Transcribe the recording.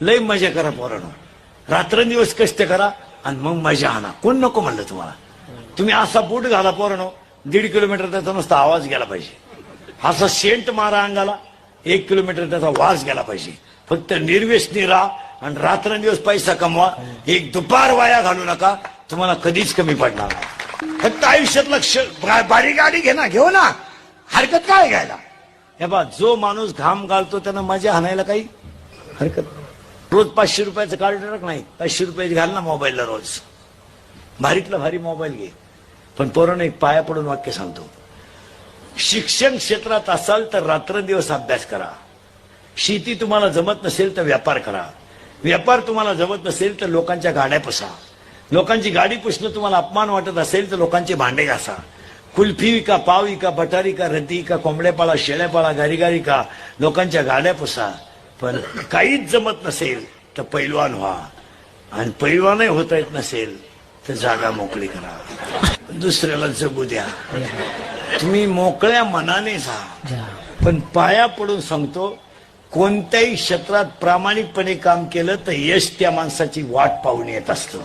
लय मजा करा पोरांनो. रात्रंदिवस कष्ट करा आणि मग मजा आणा. कोण नको म्हणलं तुम्हाला? तुम्ही असा बूट घाला पोरानो दीड किलोमीटर त्याचा नुसता आवाज गेला पाहिजे. असा सेंट मारा अंगाला एक किलोमीटर त्याचा वास गेला पाहिजे. फक्त निर्वेश राहा आणि रात्रंदिवस पैसा कमवा. एक दुपार वाया घालू नका. तुम्हाला कधीच कमी पडणार नाही. फक्त आयुष्यात लक्ष बारी गाडी घे ना घेऊ ना. हरकत काय घ्यायला? हे बा जो माणूस घाम घालतो त्यानं मजा आणायला काही हरकत नाही. रोज पाचशे रुपयाचं कार्ड टाक नाही पाचशे रुपयाची घाल ना मोबाईलला रोज. भारीतला भारी मोबाईल घे. पण पोरानं एक पाया पडून वाक्य सांगतो. शिक्षण क्षेत्रात असाल तर रात्रंदिवस अभ्यास करा. शेती तुम्हाला जमत नसेल तर व्यापार करा. व्यापार तुम्हाला जमत नसेल तर लोकांच्या गाड्या पुसा. लोकांची गाडी पुसणं तुम्हाला अपमान वाटत असेल तर लोकांचे भांडे घासा. कुल्फी विका पाव विका बटारी का रती का कोंबड्यापाळा शेळ्यापाळा पाळा गारी का लोकांच्या गाड्या पुसा. पण काहीच जमत नसेल तर पैलवान व्हा. आणि पैलवानही होता येत नसेल तर जागा मोकळी करा. दुसऱ्याला जगू द्या. तुम्ही मोकळ्या मनाने जा. पण पाया पडून सांगतो कोणत्याही क्षेत्रात प्रामाणिकपणे काम केलं तर यश त्या माणसाची वाट पाहून येत असतं.